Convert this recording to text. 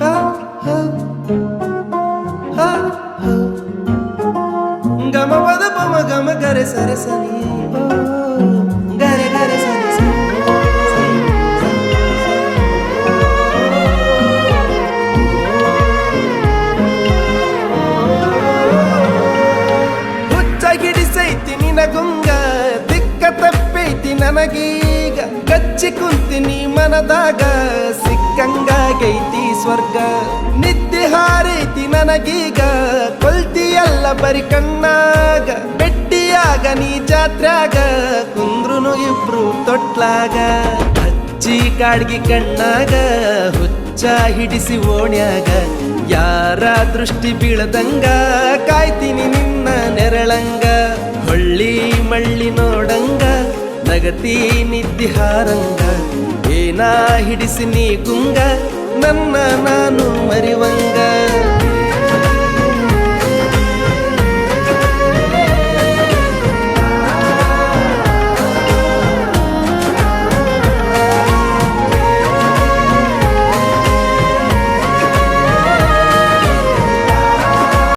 ಹ, ಹ, ಹ, ಹ. ಗಮ ಪದ ಪಮ ಗಮ ಗರೆ ಸರೆ ಸನಿ ಓ, ಗರೆ ಗರೆ ಸರಿ ಸರಿ ಸರಿ, ಹುಚ್ಚ ಹಿಡಿಸೈತಿ ನಿನಗುಂಗ ದಿಕ್ಕ ತಪ್ಪೈತಿ ನನಗೀಗ ಕಚ್ಚಿ ಕುಂತಿನಿ ಮನದಾಗ ಸಿಕ್ಕಂಗಾಗೈತಿ ಸ್ವರ್ಗ. ನಿದ್ದೆ ಹಾರೈತಿ ನನಗೀಗ. ಕೊಲ್ತಿಯಲ್ಲ ಬರಿ ಕಣ್ಣಾಗ. ಬೆಟ್ಟಿಯಾಗ ನೀ ಜಾತ್ರಾಗ. ಕುಂದ್ರುನು ಇಬ್ರು ತೊಟ್ಲಾಗ. ಹಚ್ಚಿ ಕಾಡ್ಗಿ ಕಣ್ಣಾಗ. ಹುಚ್ಚ ಹಿಡಿಸಿ ಓಣ್ಯಾಗ. ಯಾರ ದೃಷ್ಟಿ ಬೀಳದಂಗ. ಕಾಯ್ತೀನಿ ನಿನ್ನ ನೆರಳಂಗ. ಹೊಳ್ಳಿ ಮಳ್ಳಿ ನೋಡಂಗ. ನಗತಿ ನಿದ್ದಿ ಹಾರಂಗ. ಏನಾ ಹಿಡಿಸಿ ನೀ ಗುಂಗ. ನನ್ನ ನಾನು ಮರಿವಂಗ